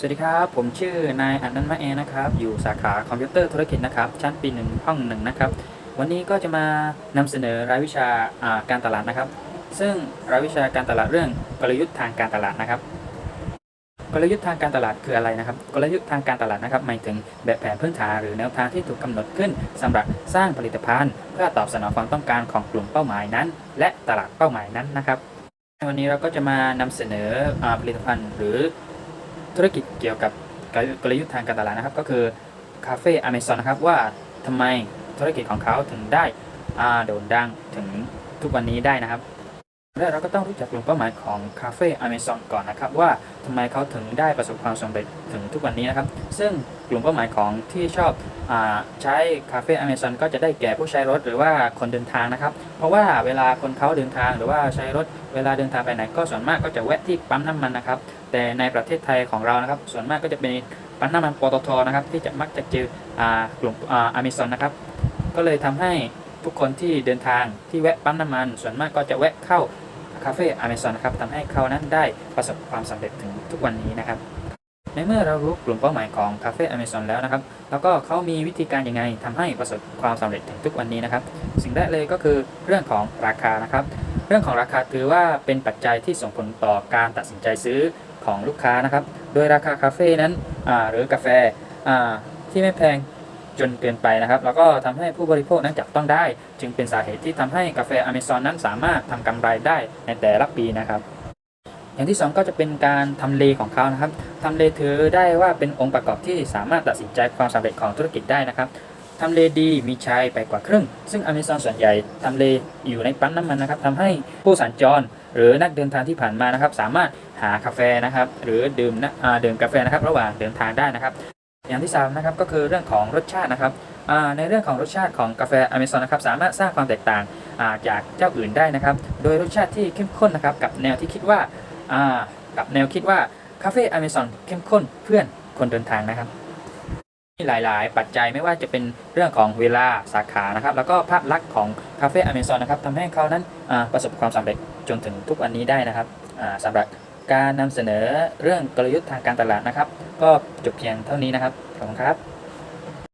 สวัสดีครับ ผมชื่อนายอนันต์มะเอนะครับ อยู่สาขาคอมพิวเตอร์ธุรกิจนะครับ ชั้นปีหนึ่งห้องหนึ่งนะครับ วันนี้ก็จะมานำเสนอรายวิชาาการตลาดนะครับ ซึ่งรายวิชาการตลาดเรื่องกลยุทธ์ทางการตลาดนะครับ กลยุทธ์ทางการตลาดคืออะไรนะครับ กลยุทธ์ทางการตลาดนะครับหมายถึงแบบแผนพื้นฐานหรือแนวทางที่ถูกกำหนดขึ้นสำหรับสร้างผลิตภัณฑ์ เพื่อตอบสนองความต้องการของกลุ่มเป้าหมายนั้น และตลาดเป้าหมายนั้นนะครับ วันนี้เราก็จะมานำเสนออผลิตภัณฑ์หรือ ธุรกิจเกี่ยวกับกลยุทธ์ทางการตลาดนะครับ ก็คือคาเฟ่อเมซอนนะครับว่าทำไมธุรกิจของเขาถึงได้โด่งดังถึงทุกวันนี้ได้นะครับ และเราก็ต้องรู้จักกลุ่มเป้าหมายของคาเฟ่อเมซอนก่อนนะครับว่าทำไมเขาถึงได้ประสบความสำเร็จถึงทุกวันนี้นะครับ ซึ่งกลุ่มเป้าหมายของที่ชอบอใช้คาเฟ่อเมซอนก็จะได้แก่ผู้ใช้รถหรือว่าคนเดินทางนะครับ เพราะว่าเวลาคนเขาเดินทางหรือว่าใช้รถเวลาเดินทางไปไหนก็ส่วนมากก็จะแวะที่ปั๊มน้ำมันนะครับ แต่ในประเทศไทยของเรานะครับ ส่วนมากก็จะเป็นปั๊มน้ำมันปตทนะครับ ที่จะมักจะเจอกลุ่มอเมซอนนะครับ ก็เลยทำให้ทุกคนที่เดินทางที่แวะปั๊มน้ำมัน ส่วนมากก็จะแวะเข้าาเฟ่อเมซอนนะครับทำให้เขานั้นได้ประสบความสำเร็จถึงทุกวันนี้นะครับ ในเมื่อเรารู้กลุ่มเป้าหมายของคาเฟ่อเมซอนแล้วนะครับ แล้วก็เขามีวิธีการยังไงทำให้ประสบความสำเร็จถึงทุกวันนี้นะครับ สิ่งแรกเลยก็คือเรื่องของราคานะครับ เรื่องของราคาถือว่าเป็นปัจจัยที่ส่งผลต่อการตัดสินใจซื้อของลูกค้านะครับ โดยราคาคาเฟ่นั้นหรือกาแฟที่ไม่แพง จนเกินไปนะครับ แล้วก็ทำให้ผู้บริโภคนั้นจับต้องได้ จึงเป็นสาเหตุที่ทำให้กาแฟอเมซอนนั้นสามารถทำกำไรได้ในแต่ละปีนะครับอย่างที่สองก็จะเป็นการทำเลของเขานะครับทำเลถือได้ว่าเป็นองค์ประกอบที่สามารถตัดสินใจความสำเร็จของธุรกิจได้นะครับทำเลดีมีชัยไปกว่าครึ่ง ซึ่งอเมซอนส่วนใหญ่ทำเลอยู่ในปั๊มน้ำมันนะครับทำให้ผู้สัญจร หรือนักเดินทางที่ผ่านมานะครับ สามารถหากาแฟนะครับ หรือดื่มนะดื่มกาแฟนะครับ ระหว่างเดินทางได้นะครับ อย่างที่สามนะครับก็คือเรื่องของรสชาตินะครับในเรื่องของรสชาติของกาแฟอเมซอนนะครับสามารถสร้างความแตกต่างาจากเจ้าอื่นได้นะครับ โดยรสชาติที่เข้มข้นนะครับกับแนวที่คิดว่ากับแนวคิดว่าคาเฟ่อเมซอนเข้มข้นเพื่อนคนเดินทางนะครับมีหลาย ๆ ปัจจัยไม่ว่าจะเป็นเรื่องของเวลาสาขานะครับ แล้วก็ภาพลักษณ์ของคาเฟ่อเมซอนนะครับทำให้เขานั้นประสบความสำเร็จจนถึงทุกวันนี้ได้นะครับอ่าสำหรับการนำเสนอเรื่องกลยุทธ์ทางการตลาดนะครับ ก็จบเพียงเท่านี้นะครับ ขอบคุณครับ